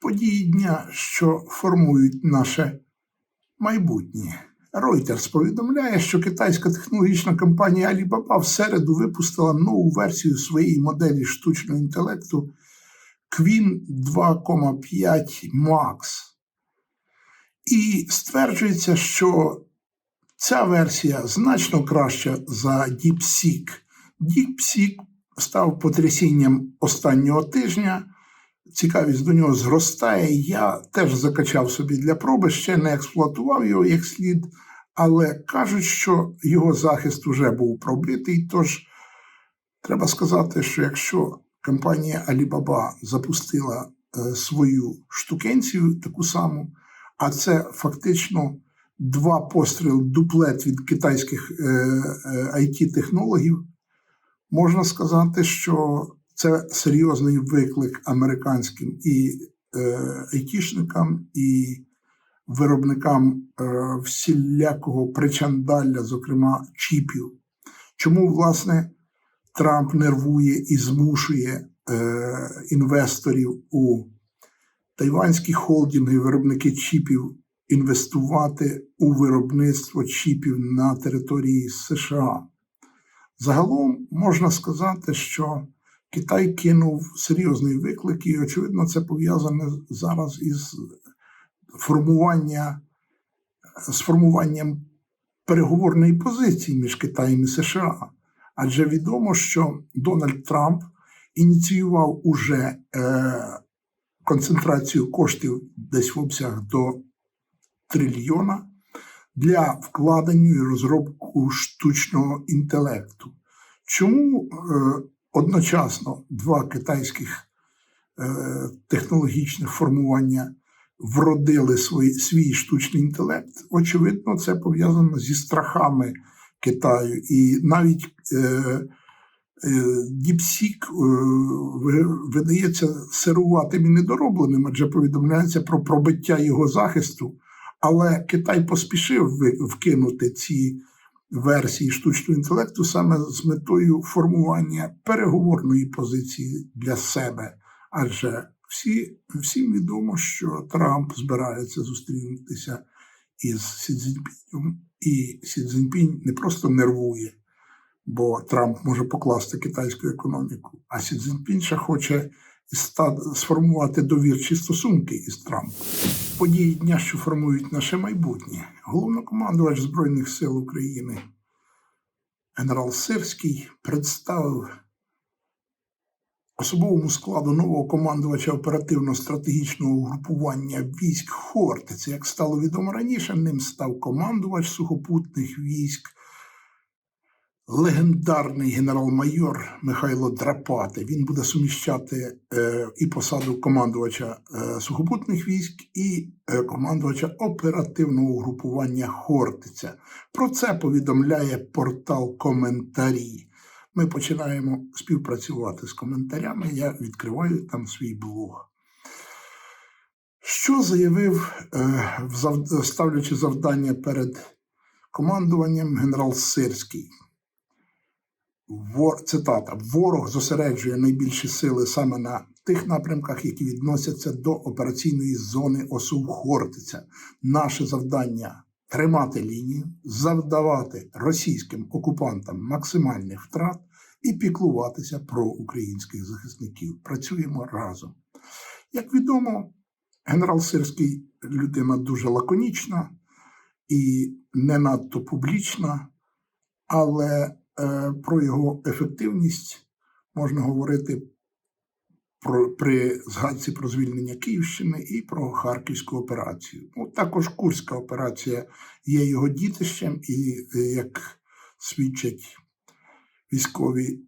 Події дня, що формують наше майбутнє. Reuters повідомляє, що китайська технологічна компанія Alibaba в середу випустила нову версію своєї моделі штучного інтелекту Queen 2,5 Max. І стверджується, що ця версія значно краща за DeepSeek. DeepSeek став потрясінням останнього тижня. Цікавість до нього зростає. Я теж закачав собі для проби, ще не експлуатував його як слід, але кажуть, що його захист вже був пробитий. Тож треба сказати, що якщо компанія Alibaba запустила е, свою штукенцію, таку саму, а це фактично два постріли дуплет від китайських е, е, IT-технологів, можна сказати, що це серйозний виклик американським і е, айтішникам, і виробникам е, всілякого причандалля, зокрема чіпів. Чому, власне, Трамп нервує і змушує е, інвесторів у тайванські холдинги, виробники чіпів інвестувати у виробництво чіпів на території США? Загалом можна сказати, що Китай кинув серйозний виклик, і, очевидно, це пов'язане зараз із формування, з формуванням переговорної позиції між Китаєм і США. Адже відомо, що Дональд Трамп ініціював уже е, концентрацію коштів десь в обсяг до трильйона для вкладення і розробку штучного інтелекту. Чому е, одночасно два китайських е, технологічних формування вродили свій, свій штучний інтелект? Очевидно, це пов'язано зі страхами Китаю. І навіть е, е, видається сируватим і недоробленим, адже повідомляється про пробиття його захисту. Але Китай поспішив вкинути ці версії штучного інтелекту саме з метою формування переговорної позиції для себе. Адже всі, всім відомо, що Трамп збирається зустрінутися із Сі Цзіньпінем, і Сі Цзіньпінь не просто нервує, бо Трамп може покласти китайську економіку, а Сі Цзіньпінь ще хоче сформувати довірчі стосунки із Трампом. Події дня, що формують наше майбутнє. Головнокомандувач Збройних сил України генерал Сирський представив особовому складу нового командувача оперативно-стратегічного угрупування військ Хортиці. Як стало відомо раніше, ним став командувач сухопутних військ, легендарний генерал-майор Михайло Драпати. Він буде суміщати е, і посаду командувача е, сухопутних військ, і е, командувача оперативного угрупування Хортиця. Про це повідомляє портал коментарі. Ми починаємо співпрацювати з коментарями. Я відкриваю там свій блог. Що заявив, е, ставлячи завдання перед командуванням генерал Сирський? Вор, цитата: ворог зосереджує найбільші сили саме на тих напрямках, які відносяться до операційної зони ОСУ Хортиця. Наше завдання тримати лінію, завдавати російським окупантам максимальних втрат і піклуватися про українських захисників. Працюємо разом. Як відомо, генерал Сирський людина дуже лаконічна і не надто публічна, але про його ефективність можна говорити про, при згадці про звільнення Київщини і про Харківську операцію. Ну, також Курська операція є його дітищем, і е, як свідчать військові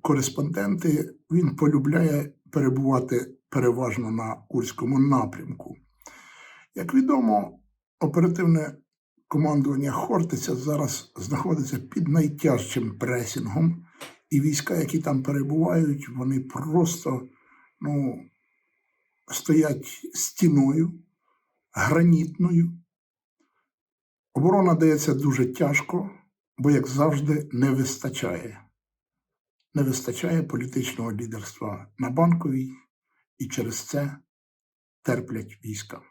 кореспонденти, він полюбляє перебувати переважно на Курському напрямку. Як відомо, оперативне командування Хортиця зараз знаходиться під найтяжчим пресінгом, і війська, які там перебувають, вони просто ну, стоять стіною гранітною, Оборона дається дуже тяжко, бо, як завжди, не вистачає. Не вистачає політичного лідерства на банковій, і через це терплять війська.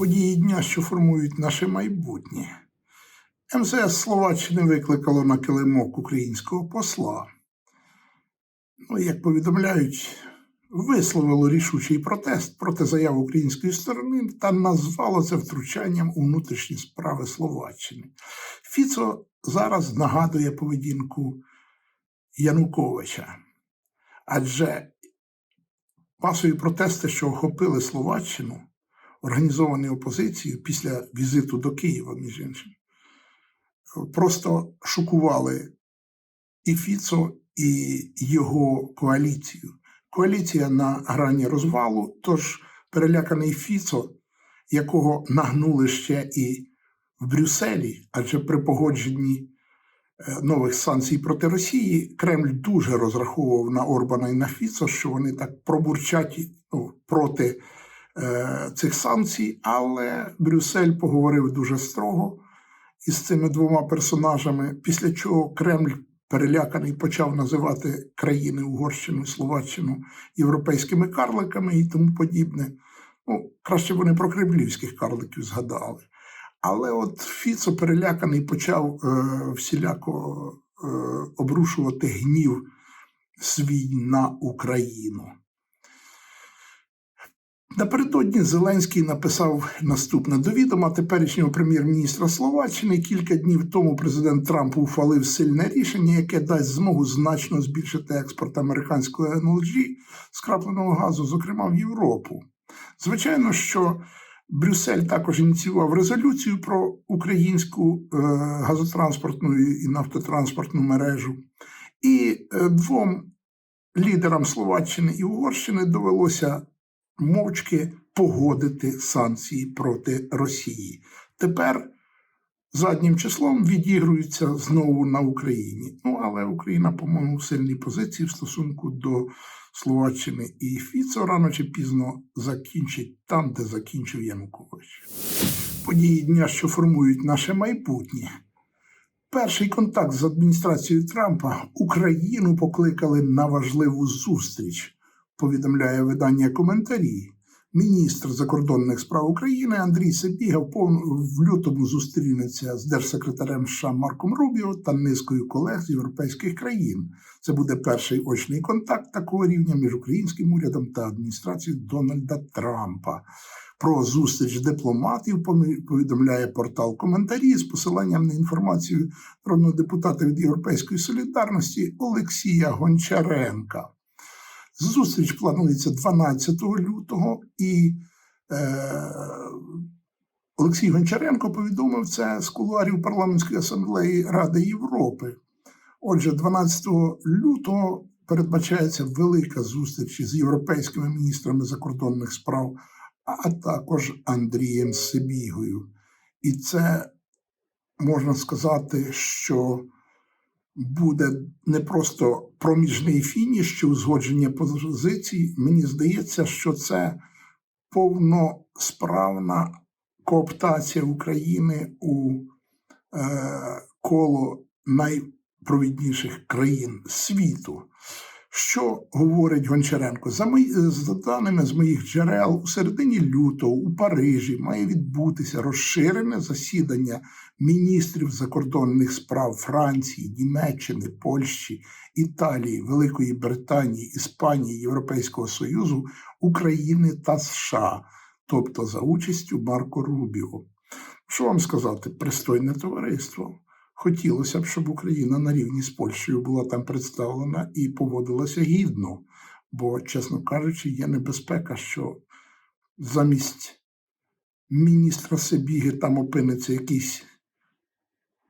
Події дня, що формують наше майбутнє. МЗС Словаччини викликало на килимок українського посла. Ну, як повідомляють, висловило рішучий протест проти заяв української сторони та назвало це втручанням у внутрішні справи Словаччини. Фіцо зараз нагадує поведінку Януковича, адже масові протести, що охопили Словаччину, організовані опозицією після візиту до Києва, між іншим, просто шокували і Фіцо, і його коаліцію. Коаліція на грані розвалу, тож переляканий Фіцо, якого нагнули ще і в Брюсселі, адже при погодженні е, нових санкцій проти Росії Кремль дуже розраховував на Орбана і на Фіцо, що вони так пробурчать ну, проти цих санкцій, але Брюссель поговорив дуже строго із цими двома персонажами, після чого Кремль переляканий почав називати країни Угорщину і Словаччину європейськими карликами і тому подібне. Ну, краще вони про кремлівських карликів згадали. Але от Фіцо переляканий почав е, всіляко е, обрушувати гнів свій на Україну. Напередодні Зеленський написав наступне до відома теперішнього прем'єр-міністра Словаччини. Кілька днів тому президент Трамп ухвалив сильне рішення, яке дасть змогу значно збільшити експорт американського НЛГ скрапленого газу, зокрема в Європу. Звичайно, що Брюссель також ініціював резолюцію про українську е, газотранспортну і нафтотранспортну мережу, і е, двом лідерам Словаччини і Угорщини довелося мовчки погодити санкції проти Росії. Тепер заднім числом відігруються знову на Україні. Ну, але Україна, по-моєму, в сильній позиції в стосунку до Словаччини і Фіцо рано чи пізно закінчить там, де закінчив Янукович. Події дня, що формують наше майбутнє. Перший контакт з адміністрацією Трампа Україну покликали на важливу зустріч повідомляє видання коментарі. Міністр закордонних справ України Андрій Сибіга в лютому зустрінеться з держсекретарем США Марком Рубіо та низкою колег з європейських країн. Це буде перший очний контакт такого рівня між українським урядом та адміністрацією Дональда Трампа. Про зустріч дипломатів повідомляє портал коментарі з посиланням на інформацію народного депутата від Європейської солідарності Олексія Гончаренка. Зустріч планується 12 лютого, і е, Олексій Гончаренко повідомив це з кулуарів парламентської асамблеї Ради Європи. Отже, 12 лютого передбачається велика зустріч з європейськими міністрами закордонних справ, а також Андрієм Сибігою. І це можна сказати, що буде не просто проміжний фініш чи узгодження позицій. Мені здається, що це повносправна кооптація України у е, коло найпровідніших країн світу. Що говорить Гончаренко? За мої, за даними з моїх джерел, у середині лютого у Парижі має відбутися розширене засідання міністрів закордонних справ Франції, Німеччини, Польщі, Італії, Великої Британії, Іспанії, Європейського Союзу, України та США, тобто за участю Марко Рубіо. Що вам сказати, пристойне товариство? Хотілося б, щоб Україна на рівні з Польщею була там представлена і поводилася гідно, бо, чесно кажучи, є небезпека, що замість міністра Сибіги там опиниться якийсь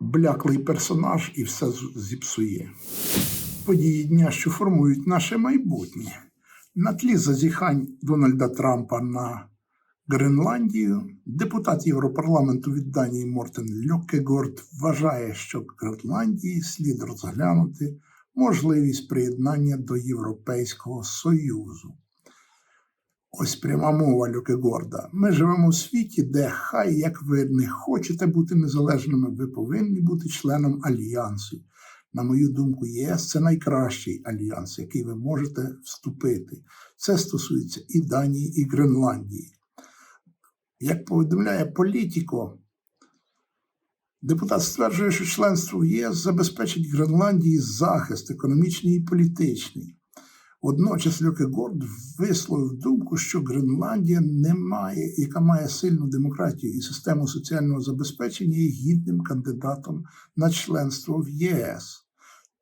бляклий персонаж і все зіпсує. Події дня, що формують наше майбутнє. На тлі зазіхань Дональда Трампа на Гренландію, депутат Європарламенту від Данії Мортен Льокегорд вважає, що Гренландії слід розглянути можливість приєднання до Європейського Союзу. Ось пряма мова Люкегорда. Ми живемо в світі, де хай як ви не хочете бути незалежними, ви повинні бути членом альянсу. На мою думку, ЄС це найкращий альянс, який ви можете вступити. Це стосується і Данії, і Гренландії. Як повідомляє Політіко, депутат стверджує, що членство в ЄС забезпечить Гренландії захист економічний і політичний. Водночас Люкегорд висловив думку, що Гренландія не має, яка має сильну демократію і систему соціального забезпечення, є гідним кандидатом на членство в ЄС.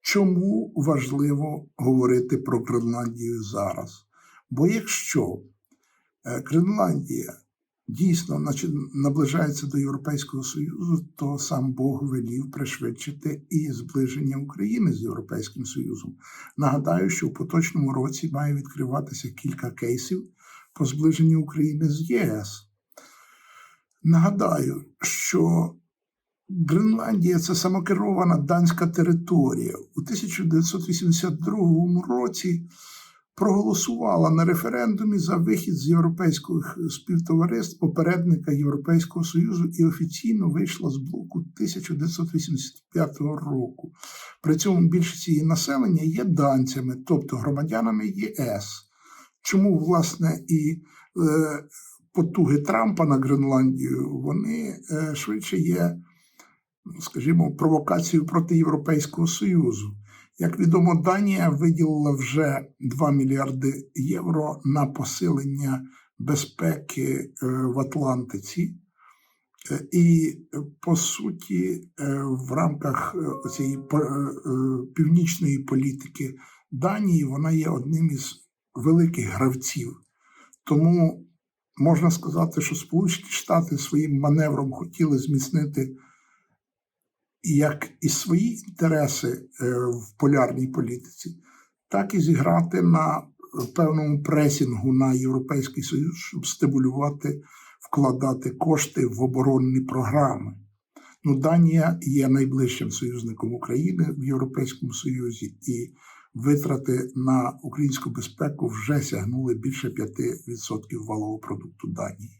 Чому важливо говорити про Гренландію зараз? Бо якщо е, Гренландія дійсно наближається до Європейського Союзу, то сам Бог велів пришвидшити і зближення України з Європейським Союзом. Нагадаю, що в поточному році має відкриватися кілька кейсів по зближенню України з ЄС. Нагадаю, що Гренландія це самокерована данська територія. У 1982 році проголосувала на референдумі за вихід з європейських співтовариств попередника Європейського Союзу і офіційно вийшла з блоку 1985 року. При цьому більшість її населення є данцями, тобто громадянами ЄС. Чому, власне, і е, потуги Трампа на Гренландію вони е, швидше є, ну, скажімо, провокацією проти Європейського Союзу. Як відомо, Данія виділила вже 2 мільярди євро на посилення безпеки е, в Атлантиці. Е, І, е, по суті, в рамках цієї північної політики Данії вона є одним із великих гравців. Тому можна сказати, що Сполучені Штати своїм маневром хотіли зміцнити як і свої інтереси е, в полярній політиці, так і зіграти на певному пресінгу на Європейський Союз, щоб стимулювати, вкладати кошти в оборонні програми. Ну, Данія є найближчим союзником України в Європейському Союзі, і витрати на українську безпеку вже сягнули більше 5% валового продукту Данії.